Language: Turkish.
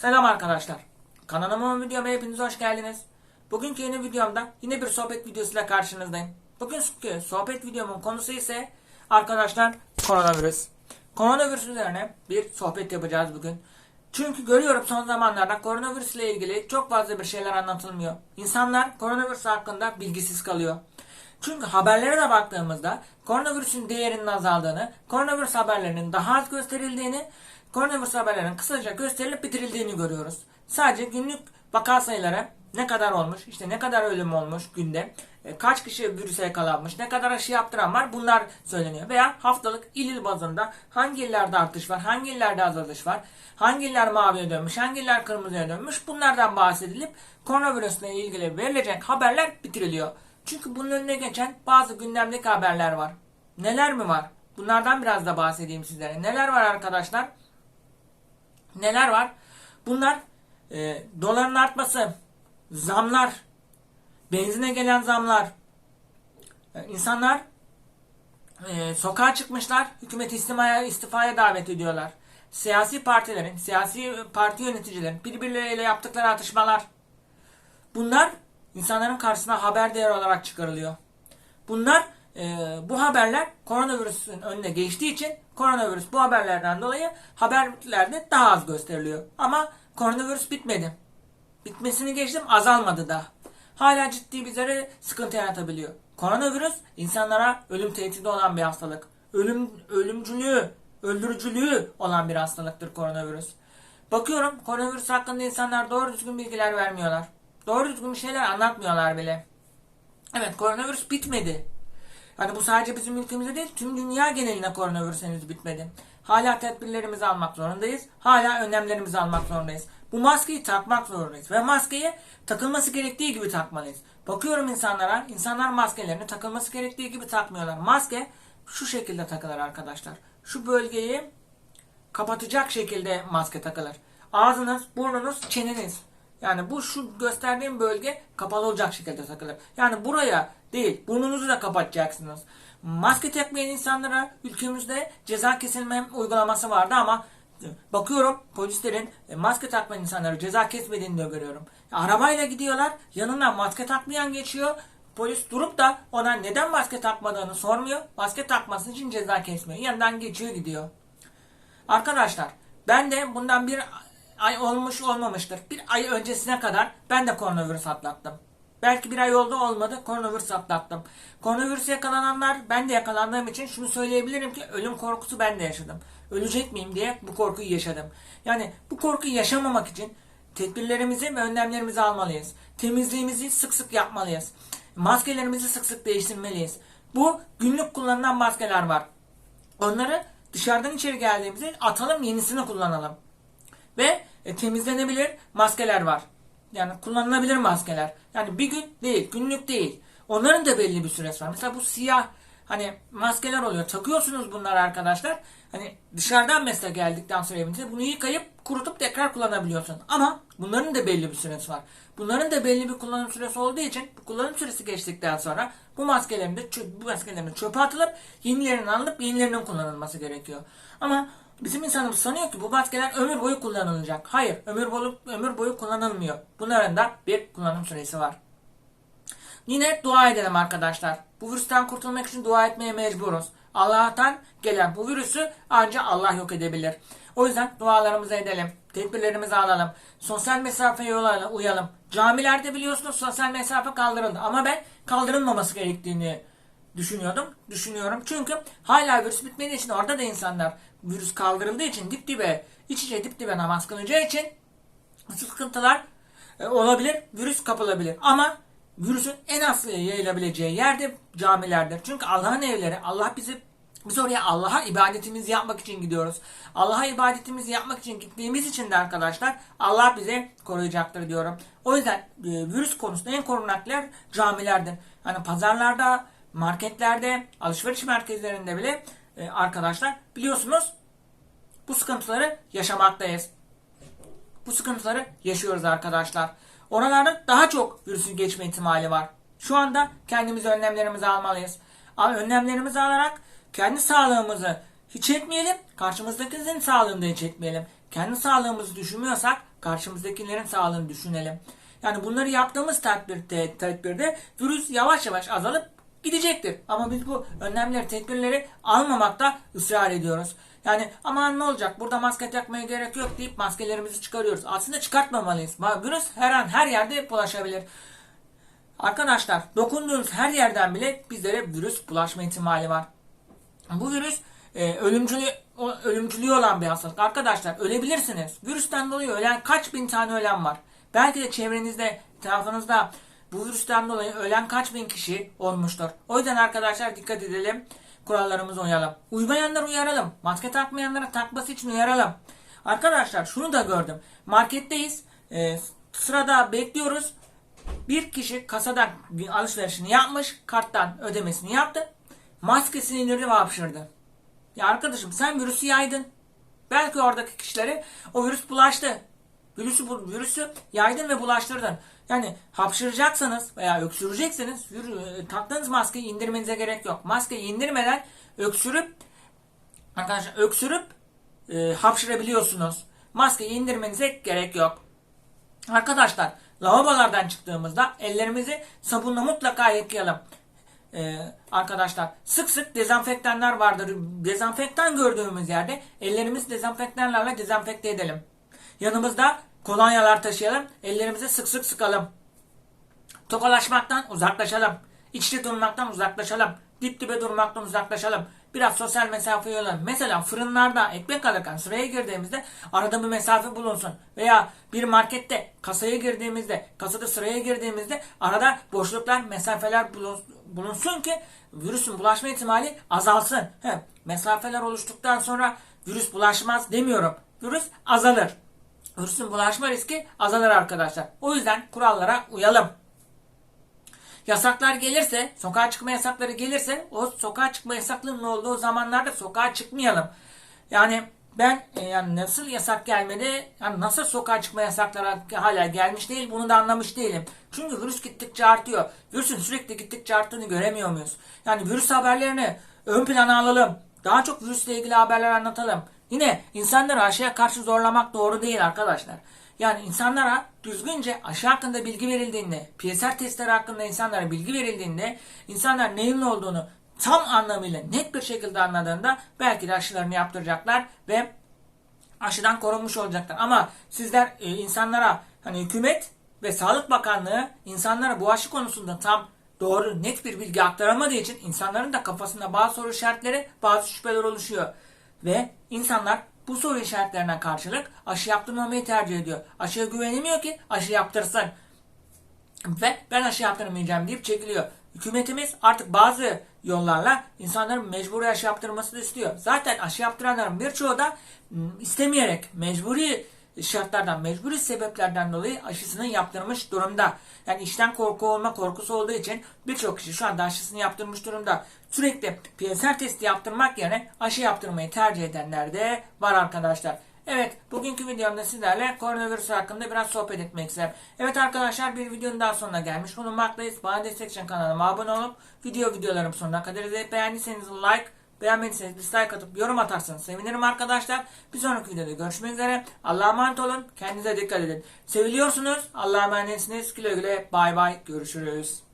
Selam arkadaşlar. Kanalıma videoma hepiniz hoş geldiniz. Bugünkü yeni videomda yine bir sohbet videosuyla karşınızdayım. Bugünkü sohbet videomun konusu ise arkadaşlar koronavirüs. Koronavirüs üzerine bir sohbet yapacağız bugün. Çünkü görüyorum son zamanlarda koronavirüsle ilgili çok fazla bir şeyler anlatılmıyor. İnsanlar koronavirüs hakkında bilgisiz kalıyor. Çünkü haberlere de baktığımızda koronavirüsün değerinin azaldığını, koronavirüs haberlerinin daha az gösterildiğini, koronavirüs haberlerinin kısaca gösterilip bitirildiğini görüyoruz. Sadece günlük vaka sayıları ne kadar olmuş, işte ne kadar ölüm olmuş günde, e, kaç kişi virüse yakalanmış, ne kadar aşı yaptıran var bunlar söyleniyor. Veya haftalık il il bazında hangi illerde artış var, hangi illerde azalış var, hangi iller maviye dönmüş, hangi iller kırmızıya dönmüş bunlardan bahsedilip koronavirüsle ilgili verilecek haberler bitiriliyor. Çünkü bunun önüne geçen bazı gündemdeki haberler var. Neler mi var? Bunlardan biraz da bahsedeyim sizlere. Neler var arkadaşlar? Neler var? Bunlar e, doların artması, zamlar, benzine gelen zamlar, e, insanlar e, sokağa çıkmışlar, hükümet istifaya, istifaya davet ediyorlar. Siyasi partilerin, siyasi parti yöneticilerin birbirleriyle yaptıkları atışmalar. Bunlar insanların karşısına haber değeri olarak çıkarılıyor. Bunlar e, bu haberler koronavirüsün önüne geçtiği için koronavirüs bu haberlerden dolayı haberlerde daha az gösteriliyor. Ama koronavirüs bitmedi. Bitmesini geçtim azalmadı da. Hala ciddi bizlere sıkıntı yaratabiliyor. Koronavirüs insanlara ölüm tehdidi olan bir hastalık. Ölüm ölümcülüğü, öldürücülüğü olan bir hastalıktır koronavirüs. Bakıyorum koronavirüs hakkında insanlar doğru düzgün bilgiler vermiyorlar. Doğru düzgün bir şeyler anlatmıyorlar bile. Evet koronavirüs bitmedi. Yani bu sadece bizim ülkemizde değil tüm dünya geneline koronavirüs henüz bitmedi. Hala tedbirlerimizi almak zorundayız. Hala önlemlerimizi almak zorundayız. Bu maskeyi takmak zorundayız. Ve maskeyi takılması gerektiği gibi takmalıyız. Bakıyorum insanlara. insanlar maskelerini takılması gerektiği gibi takmıyorlar. Maske şu şekilde takılır arkadaşlar. Şu bölgeyi kapatacak şekilde maske takılır. Ağzınız, burnunuz, çeneniz. Yani bu şu gösterdiğim bölge kapalı olacak şekilde takılır. Yani buraya değil burnunuzu da kapatacaksınız. Maske takmayan insanlara ülkemizde ceza kesilme uygulaması vardı ama bakıyorum polislerin e, maske takmayan insanlara ceza kesmediğini de görüyorum. Arabayla gidiyorlar yanından maske takmayan geçiyor. Polis durup da ona neden maske takmadığını sormuyor. Maske takması için ceza kesmiyor. Yanından geçiyor gidiyor. Arkadaşlar ben de bundan bir ay olmuş olmamıştır. Bir ay öncesine kadar ben de koronavirüs atlattım. Belki bir ay oldu olmadı koronavirüs atlattım. Koronavirüse yakalananlar ben de yakalandığım için şunu söyleyebilirim ki ölüm korkusu ben de yaşadım. Ölecek miyim diye bu korkuyu yaşadım. Yani bu korkuyu yaşamamak için tedbirlerimizi ve önlemlerimizi almalıyız. Temizliğimizi sık sık yapmalıyız. Maskelerimizi sık sık değiştirmeliyiz. Bu günlük kullanılan maskeler var. Onları dışarıdan içeri geldiğimizde atalım yenisini kullanalım. Ve e, temizlenebilir maskeler var. Yani kullanılabilir maskeler. Yani bir gün değil, günlük değil. Onların da belli bir süresi var. Mesela bu siyah hani maskeler oluyor. Takıyorsunuz bunları arkadaşlar. Hani dışarıdan mesela geldikten sonra evinize bunu yıkayıp kurutup tekrar kullanabiliyorsun. Ama bunların da belli bir süresi var. Bunların da belli bir kullanım süresi olduğu için bu kullanım süresi geçtikten sonra bu maskelerin de bu maskelerin de çöpe atılıp yenilerinin alınıp yenilerinin kullanılması gerekiyor. Ama Bizim insanımız sanıyor ki bu maskeler ömür boyu kullanılacak. Hayır, ömür boyu, ömür boyu kullanılmıyor. Bunların da bir kullanım süresi var. Yine dua edelim arkadaşlar. Bu virüsten kurtulmak için dua etmeye mecburuz. Allah'tan gelen bu virüsü ancak Allah yok edebilir. O yüzden dualarımızı edelim. Tedbirlerimizi alalım. Sosyal mesafeye uyalım. Camilerde biliyorsunuz sosyal mesafe kaldırıldı. Ama ben kaldırılmaması gerektiğini düşünüyordum. Düşünüyorum. Çünkü hala virüs bitmediği için orada da insanlar virüs kaldırıldığı için dip dibe iç içe dip dibe namaz kılacağı için sıkıntılar e, olabilir. Virüs kapılabilir. Ama virüsün en az yayılabileceği yerde camilerdir. Çünkü Allah'ın evleri. Allah bizi biz oraya Allah'a ibadetimizi yapmak için gidiyoruz. Allah'a ibadetimizi yapmak için gittiğimiz için de arkadaşlar Allah bizi koruyacaktır diyorum. O yüzden e, virüs konusunda en korunaklı yer camilerdir. Hani pazarlarda, marketlerde, alışveriş merkezlerinde bile e, arkadaşlar biliyorsunuz bu sıkıntıları yaşamaktayız. Bu sıkıntıları yaşıyoruz arkadaşlar. Oralarda daha çok virüsün geçme ihtimali var. Şu anda kendimiz önlemlerimizi almalıyız. Ama önlemlerimizi alarak kendi sağlığımızı hiç etmeyelim, karşımızdakinin sağlığını da hiç etmeyelim. kendi sağlığımızı düşünmüyorsak karşımızdakilerin sağlığını düşünelim. Yani bunları yaptığımız takdirde, tedbirde virüs yavaş yavaş azalıp gidecektir. Ama biz bu önlemleri, tedbirleri almamakta ısrar ediyoruz. Yani aman ne olacak burada maske takmaya gerek yok deyip maskelerimizi çıkarıyoruz. Aslında çıkartmamalıyız. Virüs her an her yerde bulaşabilir. Arkadaşlar dokunduğunuz her yerden bile bizlere virüs bulaşma ihtimali var. Bu virüs e, ölümcülü, ölümcülüğü olan bir hastalık. Arkadaşlar ölebilirsiniz. Virüsten dolayı ölen kaç bin tane ölen var. Belki de çevrenizde, etrafınızda bu virüsten dolayı ölen kaç bin kişi olmuştur. O yüzden arkadaşlar dikkat edelim. Kurallarımıza uyalım. Uymayanları uyaralım. Maske takmayanlara takması için uyaralım. Arkadaşlar şunu da gördüm. Marketteyiz. E, sırada bekliyoruz. Bir kişi kasadan alışverişini yapmış. Karttan ödemesini yaptı. Maskesini indirdi ve hapşırdı. Ya arkadaşım sen virüsü yaydın. Belki oradaki kişilere o virüs bulaştı. Virüsü, virüsü yaydın ve bulaştırdın. Yani hapşıracaksanız veya öksürecekseniz e, taktığınız maskeyi indirmenize gerek yok. Maskeyi indirmeden öksürüp arkadaşlar öksürüp e, hapşırabiliyorsunuz. Maskeyi indirmenize gerek yok. Arkadaşlar lavabolardan çıktığımızda ellerimizi sabunla mutlaka yıkayalım. Ee, arkadaşlar sık sık dezenfektanlar vardır. Dezenfektan gördüğümüz yerde ellerimizi dezenfektanlarla dezenfekte edelim. Yanımızda kolonyalar taşıyalım. Ellerimizi sık sık sıkalım. Tokalaşmaktan uzaklaşalım. İçli durmaktan uzaklaşalım. Dip dibe durmaktan uzaklaşalım. Biraz sosyal mesafe yayalım. Mesela fırınlarda ekmek alırken sıraya girdiğimizde arada bir mesafe bulunsun. Veya bir markette kasaya girdiğimizde, kasada sıraya girdiğimizde arada boşluklar, mesafeler bulun- bulunsun ki virüsün bulaşma ihtimali azalsın. He, mesafeler oluştuktan sonra virüs bulaşmaz demiyorum. Virüs azalır. Virüsün bulaşma riski azalır arkadaşlar. O yüzden kurallara uyalım. Yasaklar gelirse, sokağa çıkma yasakları gelirse o sokağa çıkma yasaklığının olduğu zamanlarda sokağa çıkmayalım. Yani ben e, yani nasıl yasak gelmedi, yani nasıl sokağa çıkma yasakları hala gelmiş değil bunu da anlamış değilim. Çünkü virüs gittikçe artıyor. Virüsün sürekli gittikçe arttığını göremiyor muyuz? Yani virüs haberlerini ön plana alalım. Daha çok virüsle ilgili haberler anlatalım. Yine insanları aşıya karşı zorlamak doğru değil arkadaşlar. Yani insanlara düzgünce aşı hakkında bilgi verildiğinde, PSR testleri hakkında insanlara bilgi verildiğinde, insanlar neyin ne olduğunu tam anlamıyla net bir şekilde anladığında belki de aşılarını yaptıracaklar ve aşıdan korunmuş olacaklar. Ama sizler e, insanlara hani hükümet ve Sağlık Bakanlığı insanlara bu aşı konusunda tam doğru net bir bilgi aktaramadığı için insanların da kafasında bazı soru işaretleri, bazı şüpheler oluşuyor. Ve insanlar bu soru işaretlerine karşılık aşı yaptırmamayı tercih ediyor. Aşıya güvenemiyor ki aşı yaptırsın. Ve ben aşı yaptırmayacağım deyip çekiliyor. Hükümetimiz artık bazı yollarla insanların mecburi aşı yaptırmasını istiyor. Zaten aşı yaptıranların birçoğu da m, istemeyerek mecburi şartlardan, mecburi sebeplerden dolayı aşısını yaptırmış durumda. Yani işten korku olma korkusu olduğu için birçok kişi şu anda aşısını yaptırmış durumda. Sürekli PSR testi yaptırmak yerine aşı yaptırmayı tercih edenler de var arkadaşlar. Evet, bugünkü videomda sizlerle koronavirüs hakkında biraz sohbet etmek istedim. Evet arkadaşlar, bir videonun daha sonuna gelmiş bulunmaktayız. Bana destek için kanalıma abone olup video videolarım sonuna kadar izleyip beğendiyseniz like, beğenmediyseniz dislike atıp yorum atarsanız sevinirim arkadaşlar. Bir sonraki videoda görüşmek üzere. Allah'a emanet olun. Kendinize dikkat edin. Seviliyorsunuz. Allah'a emanetsiniz. Güle güle. Bay bay. Görüşürüz.